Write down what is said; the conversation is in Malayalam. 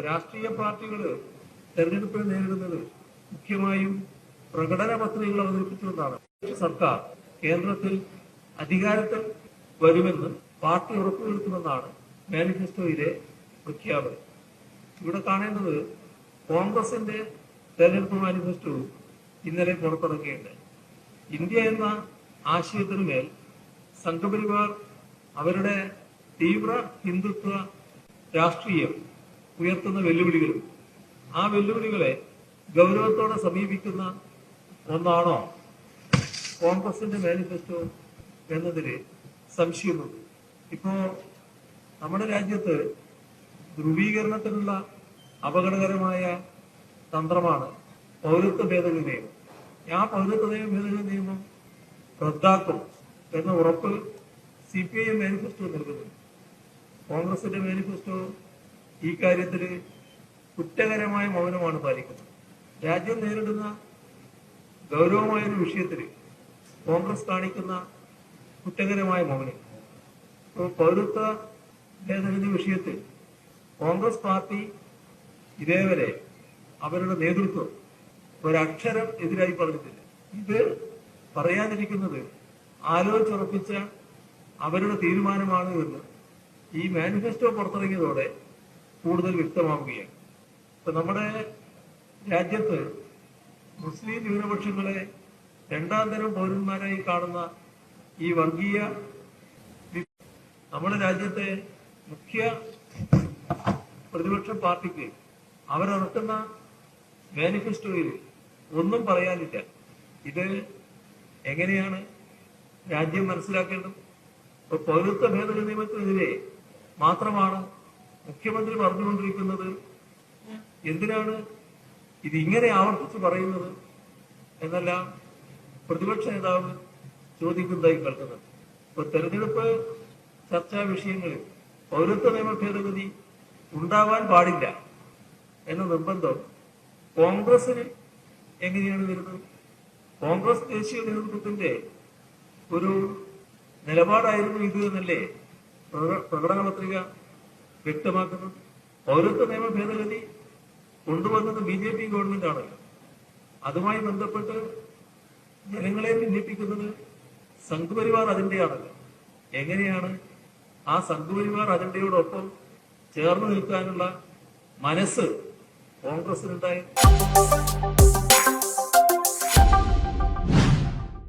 രാഷ്ട്രീയ പാർട്ടികൾ തെരഞ്ഞെടുപ്പിൽ നേരിടുന്നത് മുഖ്യമായും പ്രകടന പത്രികകൾ അവതരിപ്പിച്ചുകൊണ്ടാണ്. സർക്കാർ കേന്ദ്രത്തിൽ അധികാരത്തിൽ വരുമെന്ന് പാർട്ടി ഉറപ്പുവരുത്തുമെന്നാണ് മാനിഫെസ്റ്റോയിലെ പ്രഖ്യാപനം. ഇവിടെ കാണേണ്ടത് കോൺഗ്രസിന്റെ തെരഞ്ഞെടുപ്പ് മാനിഫെസ്റ്റോ ഇന്നലെ പുറത്തിറക്കിയിട്ടുണ്ട് ഇന്ത്യ എന്ന ആശയത്തിനു മേൽ സംഘപരിവാർ അവരുടെ തീവ്ര ഹിന്ദുത്വ രാഷ്ട്രീയം ഉയർത്തുന്ന വെല്ലുവിളികളും ആ വെല്ലുവിളികളെ ഗൗരവത്തോടെ സമീപിക്കുന്ന ഒന്നാണോ കോൺഗ്രസിന്റെ മാനിഫെസ്റ്റോ എന്നതിൽ സംശയമുണ്ട്. ഇപ്പോ നമ്മുടെ രാജ്യത്ത് ധ്രുവീകരണത്തിനുള്ള അപകടകരമായ തന്ത്രമാണ് പൗരത്വ ഭേദഗതി നിയമം. ആ പൗരത്വ നിയമ ഭേദഗതി നിയമം റദ്ദാക്കും എന്ന ഉറപ്പ് C P I M manifesto നൽകുന്നുണ്ട്. കോൺഗ്രസിന്റെ മാനിഫെസ്റ്റോ ഈ കാര്യത്തിൽ കുറ്റകരമായ മൗനമാണ് പാലിക്കുന്നത്. രാജ്യം നേരിടുന്ന ഗൗരവമായ ഒരു വിഷയത്തിൽ കോൺഗ്രസ് കാണിക്കുന്ന കുറ്റകരമായ മൗനം. ഇപ്പോൾ പൗരത്വ ഭേദഗതി വിഷയത്തിൽ കോൺഗ്രസ് പാർട്ടി ഇതേവരെ അവരുടെ നേതൃത്വം ഒരക്ഷരം എതിരായി പറഞ്ഞിട്ടില്ല. ഇത് പറയാതിരിക്കുന്നത് ആലോചിച്ചുറപ്പിച്ച അവരുടെ തീരുമാനമാണ് എന്ന് ഈ മാനിഫെസ്റ്റോ പുറത്തിറങ്ങിയതോടെ കൂടുതൽ വ്യക്തമാവുകയാണ്. ഇപ്പൊ നമ്മുടെ രാജ്യത്ത് മുസ്ലിം ന്യൂനപക്ഷങ്ങളെ രണ്ടാം തരം പൗരന്മാരായി കാണുന്ന ഈ വർഗീയ നമ്മുടെ രാജ്യത്തെ മുഖ്യ പ്രതിപക്ഷ പാർട്ടിക്ക് അവരിറക്കുന്ന മാനിഫെസ്റ്റോയിൽ ഒന്നും പറയാനില്ല. ഇത് എങ്ങനെയാണ് രാജ്യം മനസ്സിലാക്കേണ്ടത്? ഇപ്പൊ പൗരത്വ ഭേദഗതി നിയമത്തിനെതിരെ മാത്രമാണ് മുഖ്യമന്ത്രി പറഞ്ഞുകൊണ്ടിരിക്കുന്നത് എന്തിനാണ് ഇത് ഇങ്ങനെ ആവർത്തിച്ച് പറയുന്നത് എന്നല്ല പ്രതിപക്ഷ നേതാവ് ചോദിക്കുന്നതായി കേൾക്കുന്നത് ഇപ്പൊ തെരഞ്ഞെടുപ്പ് ചർച്ചാ വിഷയങ്ങളിൽ പൗരത്വ നിയമ ഭേദഗതി ഉണ്ടാവാൻ പാടില്ല എന്ന നിർബന്ധം കോൺഗ്രസിന് എങ്ങനെയാണ് വരുന്നത്? കോൺഗ്രസ് ദേശീയ നേതൃത്വത്തിന്റെ ഒരു നിലപാടായിരുന്നു ഇത് എന്നല്ലേ? പ്രക- പ്രകടന പത്രിക വ്യക്തമാക്കുന്നത് പൗരത്വ നിയമ ഭേദഗതി കൊണ്ടുവന്നത് ബി ജെ പി ഗവൺമെന്റ് ആണല്ലോ അതുമായി ബന്ധപ്പെട്ട് ജനങ്ങളെ ഭിന്നിപ്പിക്കുന്നത് സംഘപരിവാർ അജണ്ടയാണല്ലോ എങ്ങനെയാണ് ആ സംഘപരിവാർ അജണ്ടയോടൊപ്പം ചേർന്ന് നിൽക്കാനുള്ള മനസ്സ് കോൺഗ്രസിനുണ്ടായത്